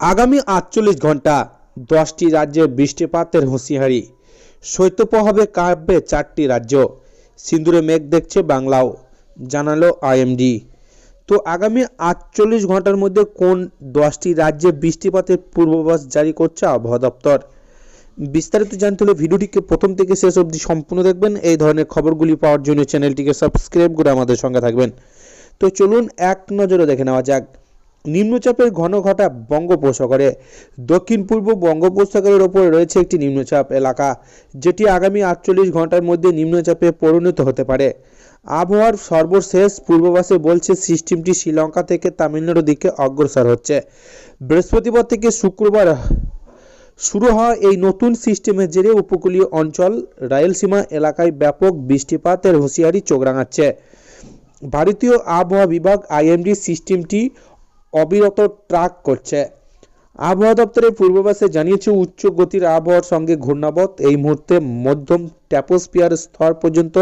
আগামী আটচল্লিশ ঘণ্টা দশটি রাজ্যে বৃষ্টিপাতের হুঁশিয়ারি। শৈত্যপ্রভাবে কাঁপবে চারটি রাজ্য। সিন্দুরে মেঘ দেখছে বাংলাও, জানালো আইএমডি। তো আগামী আটচল্লিশ ঘণ্টার মধ্যে কোন দশটি রাজ্যে বৃষ্টিপাতের পূর্বাভাস জারি করছে আবহাওয়া দপ্তর? বিস্তারিত জানতে হলে ভিডিওটিকে প্রথম থেকে শেষ অবধি সম্পূর্ণ দেখবেন। এই ধরনের খবরগুলি পাওয়ার জন্য চ্যানেলটিকে সাবস্ক্রাইব করে আমাদের সঙ্গে থাকবেন। তো চলুন এক নজরে দেখে নেওয়া যাক। নিম্নচাপের ঘন ঘটা বঙ্গোপসাগরে। দক্ষিণ পূর্ব বঙ্গোপসাগরের ওপরে রয়েছে একটি নিম্নচাপ এলাকা, যেটি আগামী আটচল্লিশ ঘণ্টার মধ্যে নিম্নচাপে পরিণত হতে পারে। আবহাওয়ার সর্বশেষ পূর্বাভাসে বলছে, সিস্টেমটি শ্রীলঙ্কা থেকে তামিলনাড়ুর দিকে অগ্রসর হচ্ছে। বৃহস্পতিবার থেকে শুক্রবার শুরু হওয়া এই নতুন সিস্টেমের জেরে উপকূলীয় অঞ্চল রায়লসীমা এলাকায় ব্যাপক বৃষ্টিপাতের হুঁশিয়ারি চোখ রাঙাচ্ছে। ভারতীয় আবহাওয়া বিভাগ আইএমডি সিস্টেমটি অবিরত ট্রাক করছে। আবহাওয়া দপ্তরের পূর্বাভাসে জানিয়েছে উচ্চ গতির আবহাওয়ার সঙ্গে ঘূর্ণাবত এই মুহূর্তে মধ্যম ট্যাপোস্ফিয়ার স্তর পর্যন্ত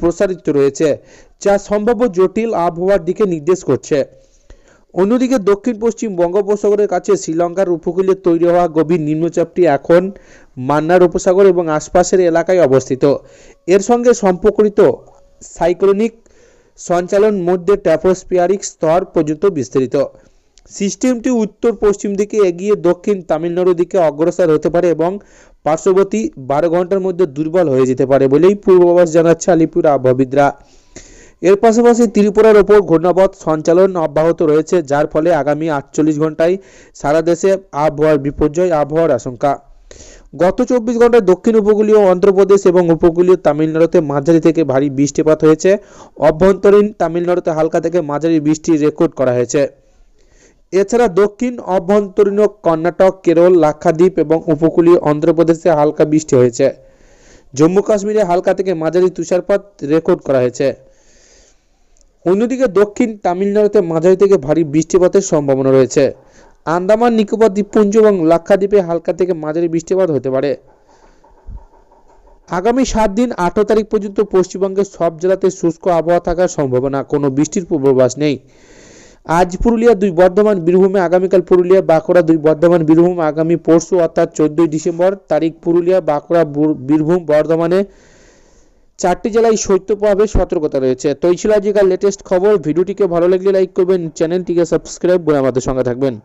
প্রসারিত রয়েছে, যা সম্ভাব্য জটিল আবহাওয়ার দিকে নির্দেশ করছে। অন্যদিকে দক্ষিণ পশ্চিম বঙ্গোপসাগরের কাছে শ্রীলঙ্কার উপকূলে তৈরি হওয়া গভীর নিম্নচাপটি এখন মান্নার উপসাগর এবং আশপাশের এলাকায় অবস্থিত। এর সঙ্গে সম্পর্কিত সাইক্লোনিক সঞ্চালন মধ্যে ট্যাপোস্পিয়ারিক স্তর পর্যন্ত বিস্তৃত। সিস্টেমটি উত্তর পশ্চিম দিকে এগিয়ে দক্ষিণ তামিলনাড়ুর দিকে অগ্রসর হতে পারে এবং পার্শ্ববর্তী বারো ঘণ্টার মধ্যে দুর্বল হয়ে যেতে পারে বলেই পূর্বাভাস জানাচ্ছে আলিপুর আবহাওয়াবিদরা। এর পাশাপাশি ত্রিপুরার ওপর ঘূর্ণাবত সঞ্চালন অব্যাহত রয়েছে, যার ফলে আগামী আটচল্লিশ ঘন্টায় সারা দেশে আবহাওয়ার বিপর্যয়, আবহাওয়ার আশঙ্কা। গত চব্বিশ ঘন্টায় দক্ষিণ উপকূলীয় অন্ধ্রপ্রদেশ এবং উপকূলীয় তামিলনাড়ুতে মাঝারি থেকে ভারী বৃষ্টিপাত হয়েছে। অভ্যন্তরীণ তামিলনাড়ুতে হালকা থেকে মাঝারি বৃষ্টি রেকর্ড করা হয়েছে। এছাড়া দক্ষিণ অভ্যন্তরীণ কর্ণাটক, কেরল, লাক্ষাদ্বীপ এবং উপকূলীয় অন্ধ্রপ্রদেশে হালকা বৃষ্টি হয়েছে। জম্মু কাশ্মীরে হালকা থেকে মাঝারি তুষারপাত রেকর্ড করা হয়েছে। অন্যদিকে দক্ষিণ তামিলনাড়ুতে মাঝারি থেকে ভারী বৃষ্টিপাতের সম্ভাবনা রয়েছে। আন্দামান, নিকোবর দ্বীপপুঞ্জ এবং লাক্ষাদ্বীপে হালকা থেকে মাঝারি বৃষ্টিপাত হতে পারে। আগামী সাত দিন আঠারো তারিখ পর্যন্ত পশ্চিমবঙ্গের সব জেলাতে শুষ্ক আবহাওয়া থাকার সম্ভাবনা, কোনো বৃষ্টির পূর্বাভাস নেই। আজ পুরুলিয়া দুই বর্ধমান বীরভূমে, আগামীকাল পুরুলিয়া বাঁকুড়া দুই বর্ধমান বীরভূম, আগামী পরশু অর্থাৎ চোদ্দই ডিসেম্বর তারিখ পুরুলিয়া, বাঁকুড়া বীরভূম, বর্ধমানে চারটি জেলায় শৈত্যপ্রভাবের সতর্কতা রয়েছে। তো এই ছিল আজকের লেটেস্ট খবর। ভিডিওটিকে ভালো লাগলে লাইক করবেন। চ্যানেলটিকে সাবস্ক্রাইব করে আমাদের সঙ্গে থাকবেন।